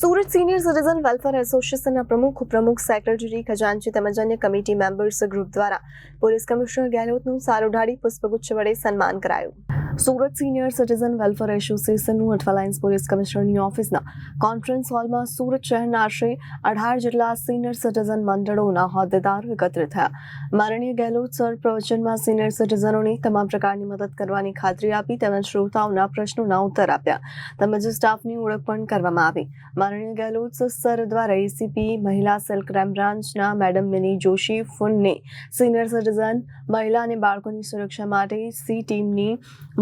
Surat senior citizen welfare એસોસિએશનના પ્રમુખ પ્રમુખ સેક્રેટરી ખજાનચી તેમજ અન્ય કમિટી મેમ્બર્સ ગ્રુપ દ્વારા પોલીસ કમિશનર ગેહલોતનું સારું ઉઢાડી પુષ્પગુચ્છ વડે સન્માન કરાયું. સુરત સિનિયર સિટીઝન વેલફેર એસોસિએશનનું અઠવાલાઇન્સ પોલીસ કમિશનરની ઓફિસના કોન્ફરન્સ હોલમાં સુરત શહેરના આશરે અઢાર જેટલા સિનિયર સિટીઝન મંડળોના હોદ્દેદારો એકત્રિત થયા. માનનીય ગેહલોત સર, પ્રવચનમાં સિનિયર સિટીઝનોને તમામ પ્રકારની મદદ કરવાની ખાતરી આપી તેમજ શ્રોતાઓના પ્રશ્નોના ઉત્તર આપ્યા. તેમજ સ્ટાફની ઓળખ પણ કરવામાં આવી. માનનીય ગેહલોત સર દ્વારા એસીપી, મહિલા સેલ ક્રાઇમ બ્રાન્ચના મેડમ મિની જોશી ફુનને સિનિયર સિટીઝન, મહિલા અને બાળકોની સુરક્ષા માટે સી ટીમની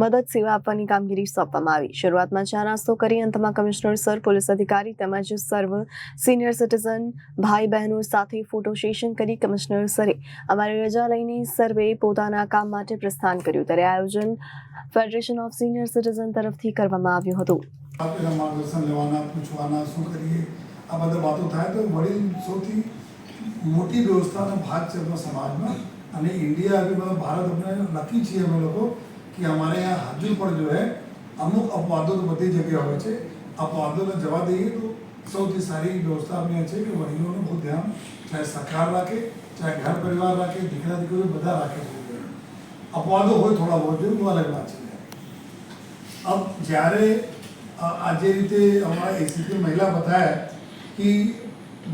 મદદ, સેવા આપવાની કામગીરી સોંપવામાં આવી. શરૂઆતમાં ચા નાસ્તો કરી અંતમાં કમિશનર, સર, પોલીસ અધિકારી તેમજ સર્વ સિનિયર સિટીઝન ભાઈ બહેનો સાથે ફોટો સેશન કરી કમિશનર સરે અમારી રજા લઈને સર્વે પોતાના કામ માટે પ્રસ્થાન કર્યું. ત્યારે આયોજન ફેડરેશન ઓફ સિનિયર સિટીઝન તરફથી કરવામાં આવ્યું હતું. આ બધા વાતો થાય તો વડીલ સૌથી મોટી વ્યવસ્થાનો ભાગ છે સમાજમાં. અને ઇન્ડિયા ભારત આપણે લખી છીએ અમે લોકો. कि हमारे यहाँ हजू पर जो है, अमुक अपवादों की बड़ी जगह हो अपवादों ने जवाब दिए तो सौ की सारी व्यवस्था अपने अच्छे कि वहीं ने ध्यान, चाहे सरकार रखे, चाहे घर परिवार रखे दिखना दिखो भी रखे। अपवादों हो थोड़ा बहुत, जो अलग बात है। अब जयरे आज रीते हमारा एसीपी महिला बताया कि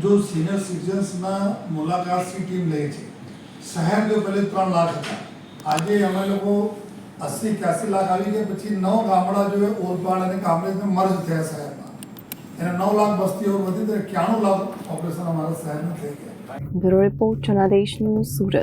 जो सीनियर सीटिजन्स मुलाकात की टीम ले शहर जो पहले त्रम लाख था। आज हमें लोगों અસી એક્યાસી લાખ આવી ગયા પછી નવ ગામડા જો ઓલપાડ અને કામરેજને મર્જ થયા શહેરમાં એને નવ લાખ વસ્તીઓ વધી તો એકાણું લાખ ઓપરેશન અમારા શહેરમાં થઈ ગયા bureau report Janadesh news Surat